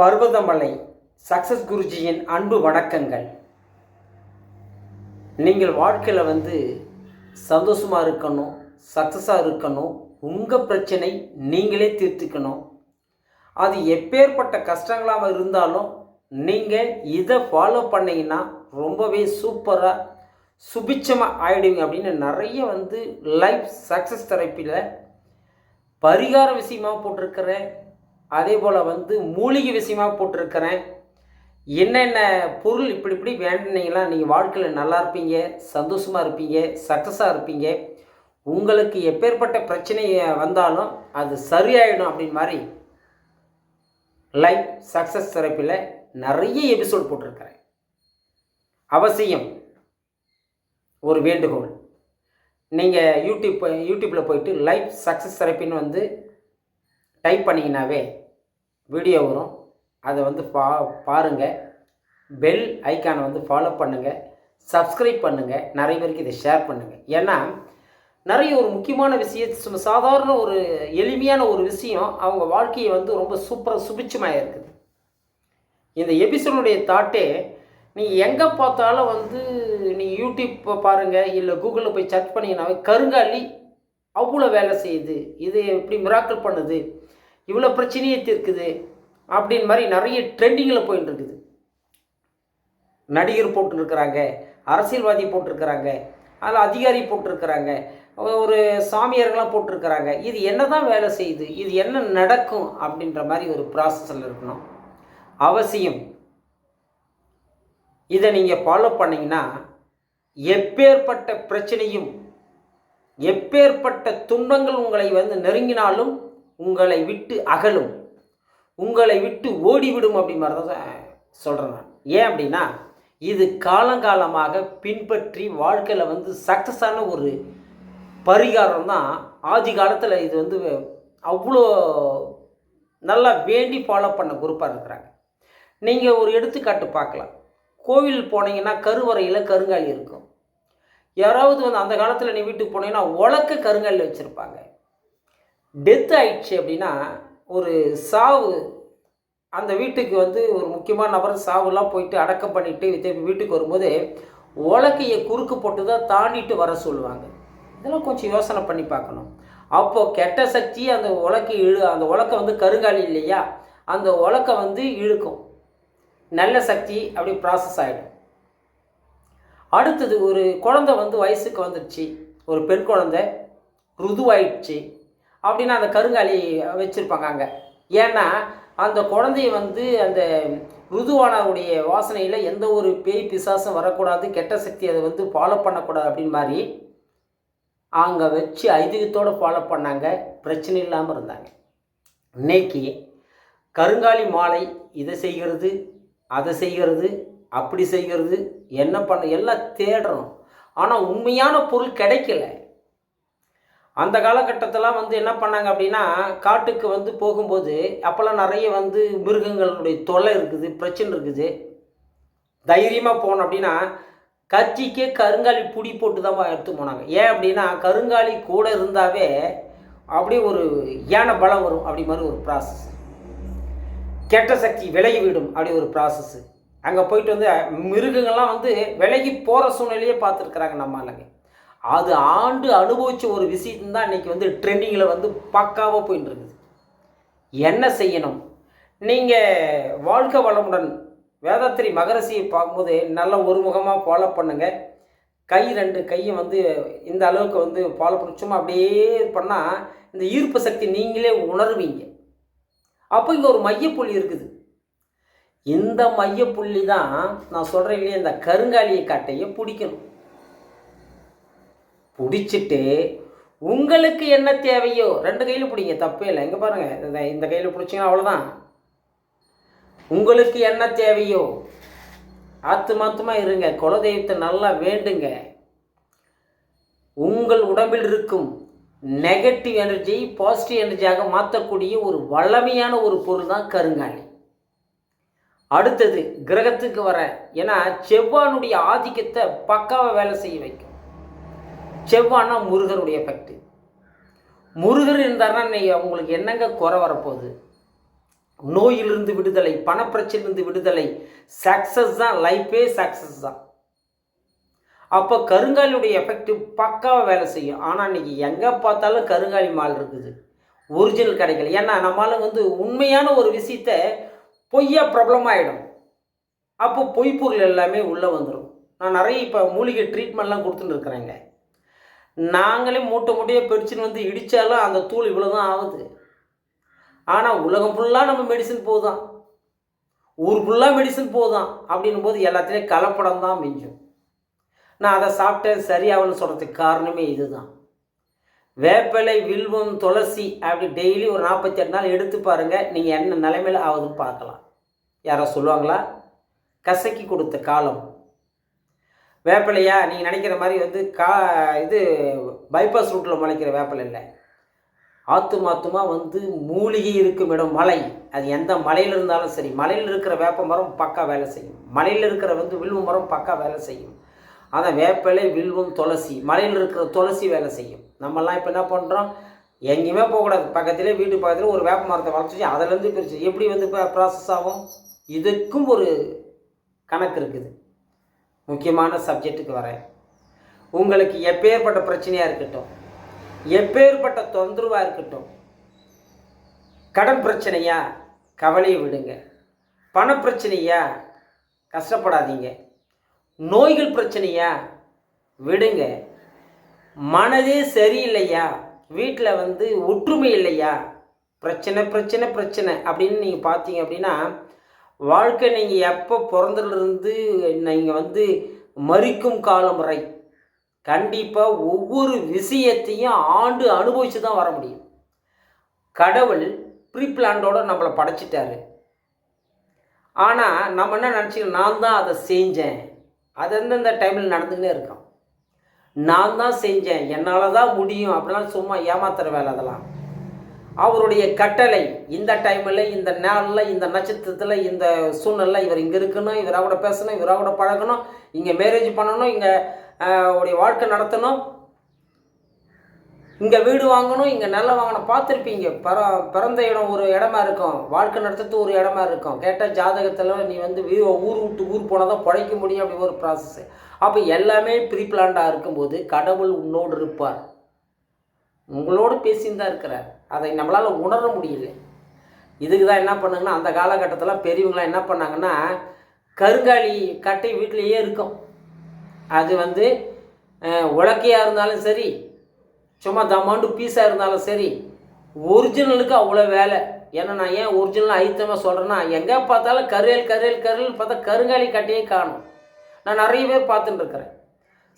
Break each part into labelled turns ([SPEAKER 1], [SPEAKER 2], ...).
[SPEAKER 1] Parvathamalai success குருஜியின் அன்பு வணக்கங்கள். நீங்கள் வாழ்க்கையில் வந்து சந்தோஷமாக இருக்கணும் சக்ஸஸாக இருக்கணும் உங்கள் பிரச்சனை நீங்களே தீர்த்துக்கணும். அது எப்பேற்பட்ட கஷ்டங்களாக இருந்தாலும் நீங்கள் இதை ஃபாலோ பண்ணிங்கன்னா ரொம்பவே சூப்பராக சுபிச்சமாக ஆயிடுவீங்க அப்படின்னு நிறைய வந்து லைஃப் சக்ஸஸ் தெரப்பியில் பரிகார விஷயமாக போட்டிருக்கிறேன் அதே போல் வந்து மூலிகை விஷயமாக போட்டிருக்கிறேன். என்னென்ன பொருள் இப்படி இப்படி வேண்டினீங்களா நீங்கள் வாழ்க்கையில் நல்லா இருப்பீங்க சந்தோஷமாக இருப்பீங்க சக்ஸஸாக இருப்பீங்க. உங்களுக்கு எப்பேற்பட்ட பிரச்சனை வந்தாலும் அது சரியாயிடும் அப்படின்னு மாதிரி லைஃப் சக்ஸஸ் தெரப்பியில் நிறைய எபிசோட் போட்டிருக்கிறேன். அவசியம் ஒரு வேண்டுகோள். நீங்கள் யூடியூப் யூடியூப்பில் போயிட்டு லைஃப் சக்ஸஸ் தெரப்பின்னு வந்து டைப் பண்ணிங்கனாவே வீடியோ வரும். அதை வந்து பா பாருங்கள் பெல் ஐக்கானை வந்து ஃபாலோ பண்ணுங்கள் சப்ஸ்கிரைப் பண்ணுங்கள் நிறைய பேருக்கு இதை ஷேர் பண்ணுங்கள் ஏன்னா நிறைய ஒரு முக்கியமான விஷயம் சும்மா சாதாரண ஒரு எளிமையான ஒரு விஷயம் அவங்க வாழ்க்கையை வந்து ரொம்ப சூப்பராக சுபிச்சமாக இருக்குது. இந்த எபிசோனுடைய தாட்டே நீ எங்கே பார்த்தாலும் வந்து நீ யூடியூப் பாருங்கள் இல்லை கூகுளில் போய் சர்ச் பண்ணிங்கனாவே கருங்காலி அவ்வளோ வேலை செய்யுது. இது எப்படி மிராக்கல் பண்ணுது? இவ்வளோ பிரச்சனையை தீர்க்குது அப்படின்னு மாதிரி நிறைய ட்ரெண்டிங்கில் போயிட்டு இருக்குது நடிகர் போட்டிருக்கிறாங்க அரசியல்வாதி போட்டிருக்கிறாங்க அதில் அதிகாரி போட்டிருக்கிறாங்க ஒரு சாமியார்கள்லாம் போட்டிருக்கிறாங்க. இது என்ன தான் வேலை செய்யுது இது என்ன நடக்கும் அப்படின்ற மாதிரி ஒரு ப்ராசஸில் இருக்கணும். அவசியம். இதை நீங்கள் ஃபாலோ பண்ணிங்கன்னா எப்பேற்பட்ட பிரச்சனையும் எப்பேற்பட்ட துன்பங்கள் உங்களை வந்து நெருங்கினாலும் உங்களை விட்டு அகலும். உங்களை விட்டு ஓடிவிடும் அப்படிங்கிற மாதிரி தான் சொல்கிறேன் நான். ஏன் அப்படின்னா இது காலங்காலமாக பின்பற்றி வாழ்க்கையில் வந்து சக்ஸஸான ஒரு பரிகாரம் தான். ஆதி காலத்தில் இது வந்து அவ்வளோ நல்லா வேண்டி ஃபாலோ பண்ண குரூப்பாக இருக்கிறாங்க. நீங்கள் ஒரு எடுத்துக்காட்டு பார்க்கலாம். கோவில் போனீங்கன்னா கருவறையில் கருங்காலி இருக்கும். யாராவது வந்து அந்த காலத்தில் நீ வீட்டுக்கு போனீங்கன்னா உலக்க கருங்காலி வச்சுருப்பாங்க. டெத் ஆயிடுச்சு அப்படின்னா ஒரு சாவு அந்த வீட்டுக்கு வந்து ஒரு முக்கியமான நபர் சாவுலாம் போயிட்டு அடக்கம் பண்ணிவிட்டு திருப்பி வீட்டுக்கு வரும்போது உலக்கையை குறுக்கு போட்டு தான் தாண்டிட்டு வர சொல்லுவாங்க. இதெல்லாம் கொஞ்சம் யோசனை பண்ணி பார்க்கணும். அப்போது கெட்ட சக்தி அந்த உலக்கை இழு அந்த உலக்கை வந்து கருங்காலி இல்லையா? அந்த உலக்கை வந்து இழுக்கும். நல்ல சக்தி அப்படி ப்ராசஸ் ஆகிடும் அடுத்தது ஒரு குழந்தை வந்து வயசுக்கு வந்துடுச்சு. ஒரு பெண் குழந்தை ருதுவாயிடுச்சு. அப்படின்னு அந்த கருங்காலி வச்சுருப்பாங்க அங்கே. ஏன்னா அந்த குழந்தைய வந்து அந்த ருதுவானவுடைய வாசனையில் எந்த ஒரு பேய் பிசாசும் வரக்கூடாது கெட்ட சக்தி அதை வந்து ஃபாலோ பண்ணக்கூடாது அப்படின்னு மாதிரி அங்கே வச்சு ஐதீகத்தோடு ஃபாலோ பண்ணாங்க. பிரச்சனை இல்லாமல் இருந்தாங்க. இன்னைக்கு கருங்காலி மாலை இதை செய்கிறது அதை செய்கிறது அப்படி செய்கிறது என்ன பண்ண எல்லாம் தேடுறோம். ஆனால் உண்மையான பொருள் கிடைக்கல. அந்த காலகட்டத்தெல்லாம் வந்து என்ன பண்ணாங்க அப்படின்னா காட்டுக்கு வந்து போகும்போது அப்போல்லாம் நிறைய வந்து மிருகங்களுடைய தொல்லை இருக்குது பிரச்சனை இருக்குது. தைரியமாக போனோம் அப்படின்னா கத்திக்கே கருங்காலி புடி போட்டு தான் எடுத்து போனாங்க. ஏன் அப்படின்னா கருங்காலி கூட இருந்தாவே அப்படியே ஒரு யானை பலம் வரும் அப்படி மாதிரி ஒரு ப்ராசஸ் கெட்ட சக்தி விலகி விடும் அப்படி ஒரு ப்ராசஸ்ஸு அங்கே போயிட்டு வந்து மிருகங்கள்லாம் வந்து விலகி போகிற சூழ்நிலையே பார்த்துருக்குறாங்க நம்ம ஆளுங்க. அது ஆண்டு அனுபவித்த ஒரு விஷயம் தான் இன்றைக்கி வந்து ட்ரெண்டிங்கில் வந்து பக்காவாக போயின்னு இருக்குது என்ன செய்யணும்? நீங்கள் வாழ்க்கை வளமுடன். வேதாத்திரி மகரசியை பார்க்கும்போது நல்ல ஒருமுகமாக ஃபாலோ பண்ணுங்கள் கை ரெண்டு கையும் வந்து இந்த அளவுக்கு வந்து ஃபாலோ பண்ண. சும்மா அப்படியே பண்ணால் இந்த ஈர்ப்பு சக்தி நீங்களே உணர்வீங்க. அப்போ இங்கே ஒரு மையப்புள்ளி இருக்குது. இந்த மையப்புள்ளி தான் நான் சொல்கிறேன் இல்லையா இந்த கருங்காலியை கட்டையை பிடிக்கணும். பிடிச்சிட்டு உங்களுக்கு என்ன தேவையோ ரெண்டு கையில் பிடிங்க தப்பே இல்லை. எங்கே பாருங்கள் இந்த கையில் பிடிச்சிங்கன்னா அவ்வளோதான் உங்களுக்கு என்ன தேவையோ ஆத்துமாத்தமாக இருங்க குலதெய்வத்தை நல்லா வேண்டுங்க. உங்கள் உடம்பில் இருக்கும் நெகட்டிவ் எனர்ஜி பாசிட்டிவ் எனர்ஜியாக மாற்றக்கூடிய ஒரு வல்லமையான ஒரு பொருள் தான் கருங்காலி. அடுத்தது கிரகத்துக்கு வர ஏன்னா செவ்வானுடைய ஆதிக்கத்தை பக்காவாக வேலை செய்ய வைக்கும். செவ்வானா முருகருடைய பக்தி. முருகர் இருந்தாருன்னா நீ உங்களுக்கு என்னங்க குறை வரப்போகுது? நோயிலிருந்து விடுதலை பணப்பிரச்சனையிலிருந்து விடுதலை சக்ஸஸ் தான் லைஃபே சக்ஸஸ் தான். அப்போ கருங்காலியுடைய எஃபெக்ட் பக்காவாக வேலை செய்யும். ஆனால் இன்னைக்கு எங்கே பார்த்தாலும் கருங்காலி மால் இருக்குது. ஒரிஜினல் கிடைக்கல ஏன்னா நம்மளால் வந்து உண்மையான ஒரு விஷயத்த பொய்யா ப்ராப்ளம் ஆகிடும் அப்போ பொய் பொருள் எல்லாமே உள்ளே வந்துடும் நான் நிறைய இப்போ மூலிகை ட்ரீட்மெண்ட்லாம் கொடுத்துட்டு இருக்கிறேங்க. நாங்களே மூட்டை மூட்டையை பிரிச்சுன்னு வந்து இடித்தாலும் அந்த தூள் இவ்வளோ தான் ஆகுது. ஆனால் உலகம் ஃபுல்லாக நம்ம மெடிசன் போதான் ஊர் ஃபுல்லாக மெடிசன் போதான் அப்படின்னும் போது எல்லாத்துலேயும் கலப்படம் தான் மிஞ்சும். நான் அதை சாப்பிட்டேன் சரியாகலன்னு சொல்கிறதுக்கு காரணமே இதுதான். வேப்பிலை வில்வம் துளசி அப்படி டெய்லி ஒரு நாற்பத்தி எட்டு நாள் எடுத்து பாருங்கள் நீங்கள் என்ன நிலைமையில் ஆகுதுன்னு பார்க்கலாம். யாரோ சொல்லுவாங்களா? கசக்கி கொடுத்த காலம். வேப்பிலையா? நீங்கள் நினைக்கிற மாதிரி வந்து கா இது பைபாஸ் ரூட்டில் முளைக்கிற வேப்பிலை இல்லை. ஆத்து மாத்துமா வந்து மூலிகை இருக்கும் இடம் மலை. அது எந்த மலையில் இருந்தாலும் சரி. மலையில் இருக்கிற வேப்ப மரம் பக்கா வேலை செய்யும். மலையில் இருக்கிற வந்து வில்வ மரம் பக்கா வேலை செய்யும். ஆனால் வேப்பிலை வில்வம் துளசி மலையில் இருக்கிற துளசி வேலை செய்யும். நம்மலாம் இப்போ என்ன பண்ணுறோம் எங்கேயுமே போகக்கூடாது. பக்கத்துலேயே வீட்டு பக்கத்தில் ஒரு வேப்ப மரத்தை வளர்த்துச்சு. அதிலேருந்து பிரிச்சு எப்படி வந்து இப்போ ப்ராசஸ் ஆகும்? இதுக்கும் ஒரு கணக்கு இருக்குது. முக்கியமான சப்ஜெக்ட்டுக்கு வரேன். உங்களுக்கு எப்பேற்பட்ட பிரச்சனையாக இருக்கட்டும் எப்பேற்பட்ட தொந்தரவாக இருக்கட்டும் கடன் பிரச்சனையா கவலையை விடுங்க. பண பிரச்சனையா கஷ்டப்படாதீங்க. நோய்கள் பிரச்சனையா விடுங்க. மனதே சரியில்லையா வீட்டில் வந்து ஒற்றுமை இல்லையா பிரச்சனை பிரச்சனை பிரச்சனை அப்படின்னு நீங்கள் பார்த்தீங்க அப்படின்னா வாழ்க்கை நீங்கள் எப்போ பிறந்ததுலேருந்து நீங்கள் வந்து மறிக்கும் காலம் வரை கண்டிப்பாக ஒவ்வொரு விஷயத்தையும் ஆண்டு அனுபவித்து தான் வர முடியும். கடவுள் ப்ரீ நம்மளை படைச்சிட்டாரு. ஆனால் நம்ம என்ன நினச்சிக்கணும் நான் தான் அதை செஞ்சேன். அது எந்தெந்த டைமில் நடந்துக்கிட்டே இருக்கோம். நான் தான் செஞ்சேன். என்னால் தான் முடியும். அப்படிலாம் சும்மா ஏமாத்துற வேலை அதெல்லாம். அவருடைய கட்டளை இந்த டைமில் இந்த நாளில் இந்த நட்சத்திரத்தில் இந்த சூழ்நிலை இவர் இங்கே இருக்கணும் இவராக கூட பேசணும் இவராக கூட பழகணும் இங்கே மேரேஜ் பண்ணணும் இங்கே உடைய வாழ்க்கை நடத்தணும். இங்கே வீடு வாங்கணும் இங்கே நிலம் வாங்கணும். பார்த்துருப்பீங்க பிற பிறந்த இடம் ஒரு இடமா இருக்கும் வாழ்க்கை நடத்துறது ஒரு இடமா இருக்கும். கேட்டால் ஜாதகத்தில் நீ வந்து ஊர் விட்டு ஊர் போனால் தான் பிழைக்க முடியும் அப்படி ஒரு ப்ராசஸ் அப்போ எல்லாமே ப்ரீ பிளான்டாக இருக்கும்போது கடவுள் உன்னோடு இருப்பார். உங்களோடு பேசின்னு தான் இருக்கிறார். அதை நம்மளால் உணர முடியல. இதுக்கு தான் என்ன பண்ணுங்கன்னா அந்த காலகட்டத்தில் பெரியவங்களாம் என்ன பண்ணாங்கன்னா கருங்காலி கட்டை வீட்டிலேயே இருக்கும். அது வந்து உலக்கையாக இருந்தாலும் சரி சும்மா தம்மாண்டு பீஸாக இருந்தாலும் சரி ஒரிஜினலுக்கு அவ்வளோ வேலை. ஏன்னா நான் ஏன் ஒரிஜினல் ஐத்தமாக சொல்கிறேன்னா எங்கே பார்த்தாலும் கருவேல் கருவேல் கருவேல் பார்த்தா கருங்காலி கட்டையே காணும். நான் நிறைய பேர் பார்த்துட்டு இருக்கிறேன்.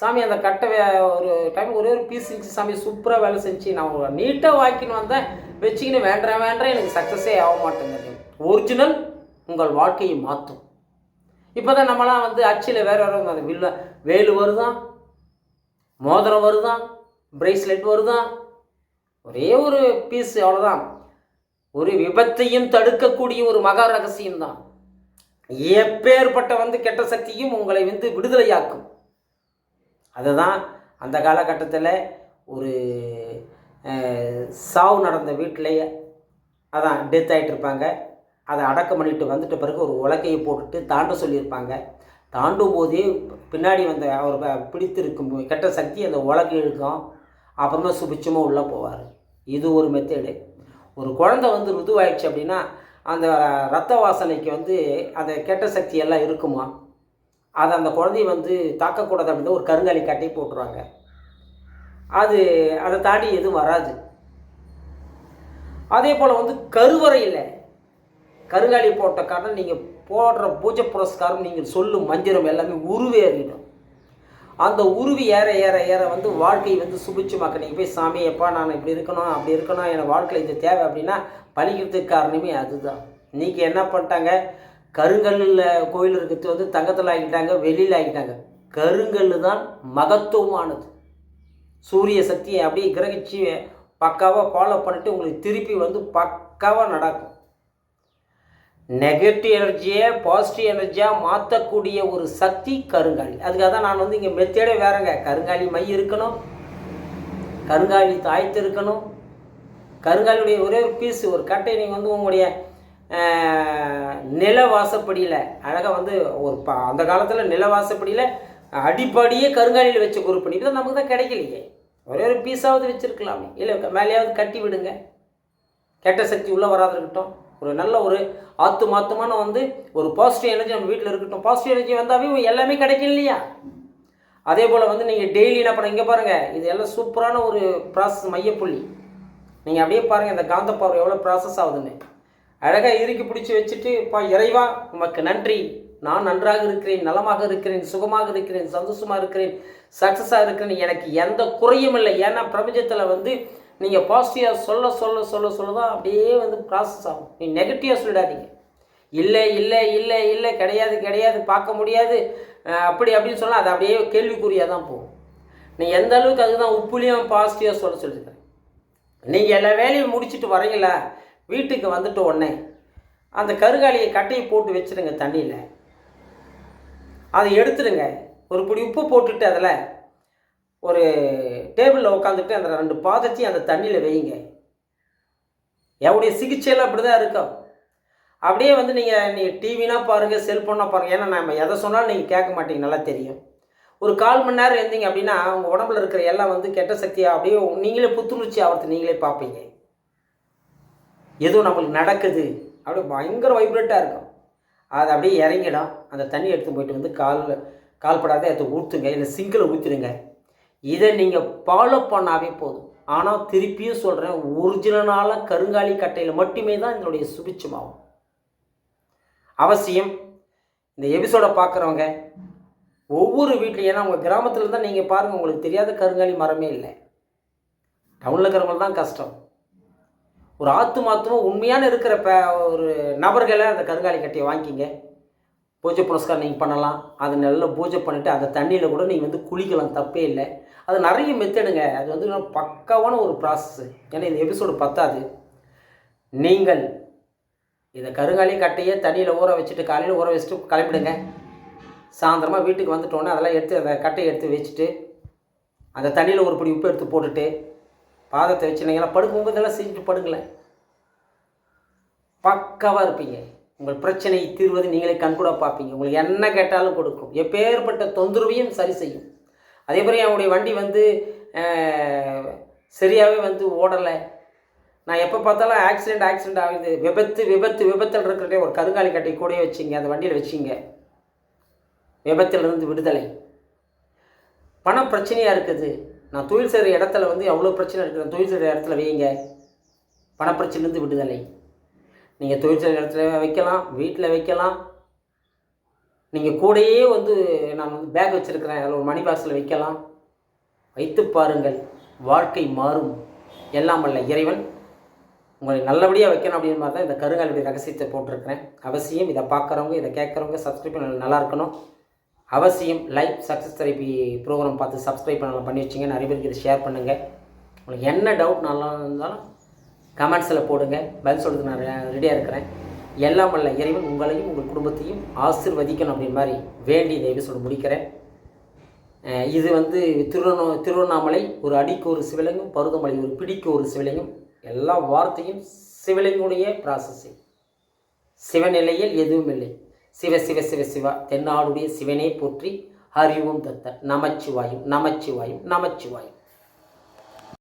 [SPEAKER 1] சாமி அந்த கட்டை ஒரு டைம் ஒரே ஒரு பீஸ் இருந்துச்சு. சாமி சூப்பராக வேலை செஞ்சு. நான் நீட்டாக வாக்கின்னு வந்தேன். வச்சுக்கின்னு வேண்டாம் வேண்டாம் எனக்கு சக்ஸஸே ஆக மாட்டேங்குது. ஒரிஜினல் உங்கள் வாழ்க்கையை மாற்றும். இப்போ தான் நம்மலாம் வந்து அச்சில் வேறு வேறு அந்த வில்ல வேலு வருதான் மோதிரம் வருதான் பிரேஸ்லெட் வருதான் ஒரே ஒரு பீஸ் அவ்வளோதான் ஒரு விபத்தையும் தடுக்கக்கூடிய ஒரு மகா ரகசியம் தான் எப்பேற்பட்ட வந்து கெட்ட சக்தியும் உங்களை வந்து விடுதலையாக்கும். அதுதான் அந்த காலகட்டத்தில் ஒரு சாவு நடந்த வீட்டிலேயே அதான் டெத் ஆகிட்டு இருப்பாங்க அதை அடக்கம் பண்ணிட்டு வந்துட்ட பிறகு ஒரு உலக்கையை போட்டுட்டு தாண்ட சொல்லியிருப்பாங்க. தாண்டும் போதே பின்னாடி வந்த அவர் பிடித்திருக்கும் கெட்ட சக்தி அந்த உலகை இழுக்கும். அப்புறமா சுபிச்சமாக உள்ளே போவார். இது ஒரு மெத்தேடு ஒரு குழந்தை வந்து ருதுவாயிடுச்சு அப்படின்னா அந்த ரத்த வாசனைக்கு வந்து அந்த கெட்ட சக்தி எல்லாம் இருக்குமா? அதை அந்த குழந்தைய வந்து தாக்கக்கூடாது அப்படின்னு ஒரு கருங்காலி கட்டி போட்டுருவாங்க. அது அதை தாண்டி எதுவும் வராது. அதே போல் வந்து கருவறையில் கருங்காலி போட்ட காரணம் நீங்கள் போடுற பூஜை புரஸ்காரம் நீங்கள் சொல்லும் மந்திரம் எல்லாமே உருவேறிடும். அந்த உருவி ஏற ஏற ஏற வந்து வாழ்க்கை வந்து சுபிச்சுமாக்க நீங்கள் போய் சாமி எப்பா நான் இப்படி இருக்கணும் அப்படி இருக்கணும் எனக்கு வாழ்க்கையில் இது தேவை அப்படின்னா பழிக்கிறதுக்கு காரணமே அதுதான். இன்றைக்கி என்ன பண்ணிட்டாங்க? கருங்கல்லில் கோயில் இருக்கிறது வந்து தங்கத்தில் ஆகிட்டாங்க வெளியில் ஆகிட்டாங்க கருங்கல் தான் மகத்துவமானது. சூரிய சக்தியை அப்படியே கிரகிச்சு பக்காவாக ஃபாலோ பண்ணிட்டு உங்களுக்கு திருப்பி வந்து பக்காவாக நடக்கும். நெகட்டிவ் எனர்ஜியை பாசிட்டிவ் எனர்ஜியாக மாற்றக்கூடிய ஒரு சக்தி கருங்காலி. அதுக்காக தான் நான் வந்து இங்கே மெத்தேடே வேறங்க. கருங்காலி மை இருக்கணும். கருங்காலி தாய்த்து இருக்கணும். கருங்காலியுடைய ஒரே ஒரு பீஸ் ஒரு கட்டை நீங்கள் வந்து உங்களுடைய நில வாசப்படியில் அழகாக வந்து ஒரு ப அந்த காலத்தில் நில வாசப்படியில் அடிப்படியே கருங்காலியில் வச்ச குரூப் இது நமக்கு தான் கிடைக்கலையே. ஒரே ஒரு பீஸாவது வச்சுருக்கலாமே. இல்லை மேலேயாவது கட்டி விடுங்க. கெட்ட சக்தி உள்ளே வராது இருக்கட்டும். ஒரு நல்ல ஒரு ஆத்து மாத்துமான வந்து ஒரு பாசிட்டிவ் எனர்ஜி நம்ம வீட்டில் இருக்கட்டும். பாசிட்டிவ் எனர்ஜி வந்தாவே எல்லாமே கிடைக்கும் இல்லையா? அதே போல் வந்து நீங்கள் டெய்லி என்ன பண்ண இங்கே பாருங்கள் இது எல்லாம் சூப்பரான ஒரு ப்ராசஸ் மையப்புள்ளி. நீங்கள் அப்படியே பாருங்கள் இந்த காந்த பவர் எவ்வளோ ப்ராசஸ் ஆகுதுன்னு. அழகாக இறுக்கி பிடிச்சி வச்சுட்டு பா இறைவா உமக்கு நன்றி. நான் நன்றாக இருக்கிறேன் நலமாக இருக்கிறேன் சுகமாக இருக்கிறேன் சந்தோஷமாக இருக்கிறேன் சக்ஸஸாக இருக்கிறேன். எனக்கு எந்த குறையும் இல்லை. ஏன்னா பிரபஞ்சத்தில் வந்து நீங்கள் பாசிட்டிவாக சொல்ல சொல்ல சொல்ல சொல்ல தான் அப்படியே வந்து ப்ராசஸ் ஆகும். நீ நெகட்டிவாக சொல்லிடாதீங்க. இல்லை இல்லை இல்லை இல்லை கிடையாது கிடையாது பார்க்க முடியாது. அப்படி அப்படின்னு சொன்னால் அது அப்படியே கேள்விக்குறியாக தான் போகும். நீ எந்த அளவுக்கு அதுதான் உப்புலையும் பாசிட்டிவாக சொல்ல சொல்லியிருக்கிறேன் நீங்கள் எல்லா வேலையும் முடிச்சுட்டு வரீங்களா? வீட்டுக்கு வந்துட்டு உடனே அந்த கருகாலியை கட்டையை போட்டு வச்சுருங்க தண்ணியில். அதை எடுத்துடுங்க. ஒரு பிடி உப்பு போட்டுட்டு அதில் ஒரு டேபிளில் உட்காந்துட்டு அந்த ரெண்டு பாதத்தையும் அந்த தண்ணியில் வையுங்க. எவ்வளோ சிகிச்சையெல்லாம் அப்படி தான் இருக்கும். அப்படியே வந்து நீங்கள் நீங்கள் டிவினா பாருங்கள் செல்ஃபோனா பாருங்கள் ஏன்னா நம்ம எதை சொன்னாலும் நீங்கள் கேட்க மாட்டீங்க நல்லா தெரியும். ஒரு கால் மணி நேரம் இருந்தீங்க அப்படின்னா உங்கள் உடம்புல இருக்கிற எல்லாம் வந்து கெட்ட சக்தியாக அப்படியே நீங்களே புத்துணர்ச்சி ஆகிறது நீங்களே பார்ப்பீங்க. எதுவும் நம்மளுக்கு நடக்குது. அப்படியே பயங்கர வைப்ரேட்டாக இருக்கும். அது அப்படியே இறங்கிடும் அந்த தண்ணி எடுத்து போயிட்டு வந்து காலில் கால்படாத எடுத்து ஊற்றுங்க இல்லை சிங்கில் ஊற்றிடுங்க இதை நீங்கள் ஃபாலோ பண்ணாவே போதும். ஆனால் திருப்பியும் சொல்கிறேன் ஒரிஜினலான கருங்காலி கட்டையில் மட்டுமே தான் இதனுடைய சுபிச்சமாகும் அவசியம் இந்த எபிசோடை பார்க்குறவங்க ஒவ்வொரு வீட்லையும் ஏன்னா உங்கள் கிராமத்தில் தான் நீங்கள் பாருங்கள் உங்களுக்கு தெரியாத கருங்காலி மரமே இல்லை. டவுனில் இருக்கிறவங்க தான் கஷ்டம். ஒரு ஆத்துமாத்துமா உண்மையான இருக்கிற ப ஒரு நபர்களை அந்த கருங்காலி கட்டையை வாங்கிக்கிங்க. பூஜை புனஸ்காரம் நீங்கள் பண்ணலாம். அது நல்லா பூஜை பண்ணிவிட்டு அந்த தண்ணியில் கூட நீங்கள் வந்து குளிக்கலாம். தப்பே இல்லை. அது நிறைய மெத்தடுங்க. அது வந்து பக்காவான ஒரு ப்ராசஸ் ஏன்னா இந்த எபிசோடு பத்தாது. நீங்கள் இதை கருங்காலி கட்டையை தண்ணியில் ஊற வச்சுட்டு காலையில் ஊற வச்சுட்டு கிளம்பிடுங்க. சாயந்தரமாக வீட்டுக்கு வந்துட்டோன்னே அதெல்லாம் எடுத்து அந்த கட்டையை எடுத்து வச்சுட்டு அந்த தண்ணியில் ஒரு பிடி உப்பு எடுத்து போட்டுட்டு பாதத்தை வச்சுனீங்கன்னா படுக்கும்போது இதெல்லாம் செஞ்சுட்டு படுங்களேன். பக்காவாக இருப்பீங்க. உங்கள் பிரச்சனை தீர்வது நீங்களே கண்கூட பார்ப்பீங்க. உங்களுக்கு என்ன கேட்டாலும் கொடுக்கும். எப்பேற்பட்ட தொந்தரவையும் சரி செய்யும். அதே மாதிரி என்னுடைய வண்டி வந்து சரியாகவே வந்து ஓடலை. நான் எப்போ பார்த்தாலும் ஆக்சிடென்ட் ஆக்சிடென்ட் ஆகுது. விபத்து விபத்து விபத்தில் இருக்கிறதே ஒரு கருங்காலி கட்டை கூடயே வச்சிங்க. அந்த வண்டியில் வச்சிங்க. விபத்திலிருந்து விடுதலை. பணம் பிரச்சனையாக இருக்குது. நான் தொழில் செய்கிற இடத்துல வந்து எவ்வளோ பிரச்சனை இருக்குது நான் தொழில் செய்கிற இடத்துல வைங்க. பணப்பிரச்சனைலேருந்து விடுதலை. நீங்கள் தொழில் செய்கிற இடத்துல வைக்கலாம் வீட்டில் வைக்கலாம். நீங்கள் கூடயே வந்து நான் வந்து பேக் வச்சுருக்கிறேன். அதில் ஒரு மணி பாக்ஸில் வைக்கலாம். வைத்து பாருங்கள். வாழ்க்கை மாறும். எல்லாம் அல்ல இறைவன். உங்களை நல்லபடியாக வைக்கணும் அப்படின்னு மாதிரி தான் இந்த கருங்காலுடைய ரகசியத்தை போட்டிருக்கிறேன். அவசியம் இதை பார்க்குறவங்க இதை கேட்குறவங்க சப்ஸ்கிரைப் நல்லா இருக்கணும். அவசியம் லைஃப் சக்ஸஸ் தெரப்பி ப்ரோக்ராம் பார்த்து சப்ஸ்கிரைப் பண்ணலாம் பண்ணி வச்சுங்க. நிறைய பேருக்கு இதை ஷேர் பண்ணுங்கள் உங்களுக்கு என்ன டவுட் நல்லா இருந்தாலும் கமெண்ட்ஸில் போடுங்க. பதில் சொல்கிறதுக்கு நான் ரெடியாக இருக்கிறேன். எல்லாம் வல்ல இறைவன் உங்களையும் உங்கள் குடும்பத்தையும் ஆசிர்வதிக்கணும் அப்படின்னு மாதிரி வேண்டி இந்த எபிசோடு முடிக்கிறேன். இது வந்து திருவண்ணா திருவண்ணாமலை ஒரு அடிக்கு ஒரு சிவலிங்கம் பருவமலை ஒரு பிடிக்கு ஒரு சிவலிங்கம். எல்லா வார்த்தையும் சிவலிங்குடைய ப்ராசஸிங் சிவநிலையில் எதுவும் இல்லை. சிவ சிவ சிவ சிவா. தென்னாடுடைய சிவனே போற்றி ஹரிவும் தத்த நமச்சிவாயும் நமச்சிவாயும் நமச்சிவாயும்.